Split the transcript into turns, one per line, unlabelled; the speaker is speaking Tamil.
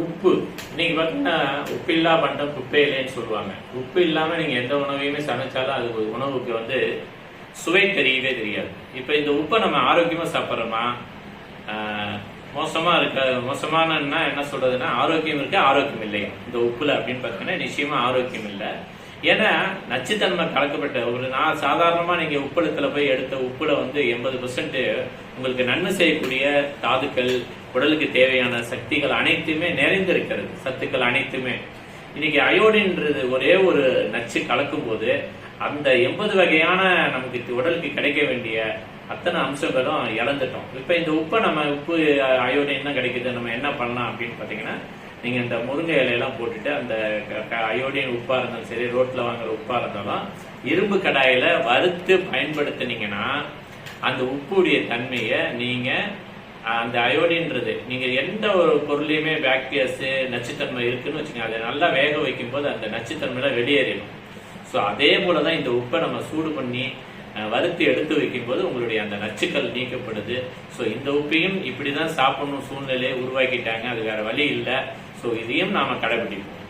உப்பு. இன்னைக்கு பார்த்தீங்கன்னா உப்பு இல்லா பண்டம் இல்லைன்னு சொல்லுவாங்க. உப்பு இல்லாம நீங்க எந்த உணவையுமே சமைச்சாலும் அது உணவுக்கு வந்து சுவை தெரியவே தெரியாது. இப்ப இந்த உப்பை நம்ம ஆரோக்கியமா சாப்பிட்றோமா? மோசமாக மோசமா இருக்க மோசமானன்னா என்ன சொல்றதுன்னா ஆரோக்கியம் இருக்கு ஆரோக்கியம் இல்லையா இந்த உப்புல அப்படின்னு பார்த்தீங்கன்னா நிச்சயமா ஆரோக்கியம் இல்லை. ஏன்னா நச்சுத்தன்மை கலக்கப்பட்ட ஒரு நான் சாதாரணமா நீங்க உப்பளத்துல போய் எடுத்த உப்புல வந்து எண்பது உங்களுக்கு நன்மை செய்யக்கூடிய தாதுக்கள் உடலுக்கு தேவையான சக்திகள் அனைத்துமே நிறைந்திருக்கிறது. சத்துக்கள் அனைத்துமே. இன்னைக்கு அயோடின்றது ஒரே ஒரு நச்சு கலக்கும் போது அந்த எண்பது வகையான நமக்கு உடலுக்கு கிடைக்க வேண்டிய அத்தனை அம்சங்களும் இழந்துட்டோம். இப்ப இந்த உப்பை நம்ம உப்பு அயோடின் தான் கிடைக்குது. நம்ம என்ன பண்ணலாம் அப்படின்னு பாத்தீங்கன்னா நீங்க இந்த முருங்கை இலையெல்லாம் போட்டுட்டு அந்த க- க- அயோடின் உப்பா இருந்தாலும் சரி ரோட்ல வாங்குற உப்பா இருந்தாலும் இரும்பு கடாயில வறுத்து பயன்படுத்தினீங்கன்னா அந்த உப்புடைய தன்மையை நீங்க அந்த அயோடின்றது. நீங்க எந்த ஒரு பொருளையுமே பாக்டீரியாஸ் நச்சுத்தன்மை இருக்குன்னு வச்சுக்கோங்க. அதை நல்லா வேக வைக்கும் போது அந்த நச்சுத்தன்மையில வெளியேறிடும். ஸோ அதே போல தான் இந்த உப்பை நம்ம சூடு பண்ணி வறுத்து எடுத்து வைக்கும்போது உங்களுடைய அந்த நச்சுக்கள் நீக்கப்படுது. ஸோ இந்த உப்பையும் இப்படி தான் சாப்பிடணும் சூழ்நிலையை உருவாக்கிட்டாங்க. அது வேற வழி இல்லை. ஸோ இதையும் நாம கடைபிடிப்போம்.